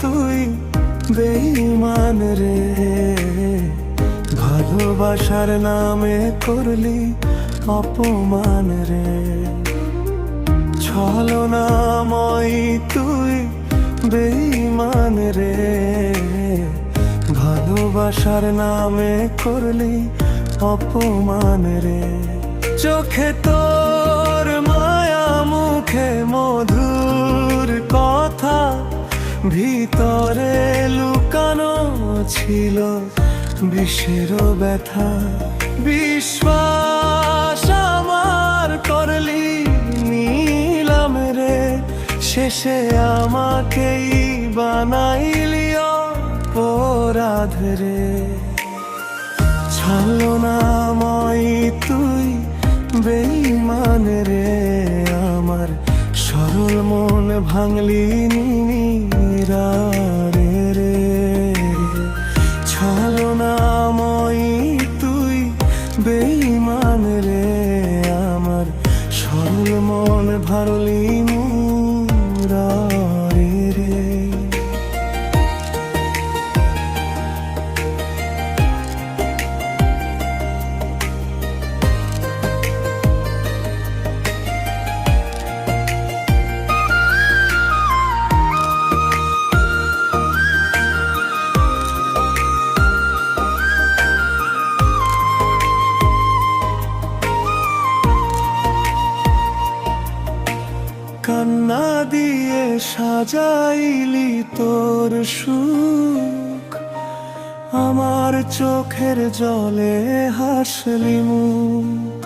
তুই বেইমান রে। ভালোবাসার নামে করলি অপমান রে। ছলনাময় তুই বেইমান রে। ভালোবাসার নামে করলি অপমান রে। চোখে তোর মায়া, মুখে কথা ভিতরে লুকানো ছিল বিষের ব্যথা। বিশ্বাস আমার করলি, নিলাম রে। শেষে আমাকেই বানাইলি অপরাধ রে। ছলনাময় তুই বেইমান রে। আমার সরল মন ভাঙলি রে তুই বেইমান রে আমার মন ভারলি কান্না দিয়ে সাজাইলি তোর সুখ। আমার চোখের জলে হাসলি মুখ।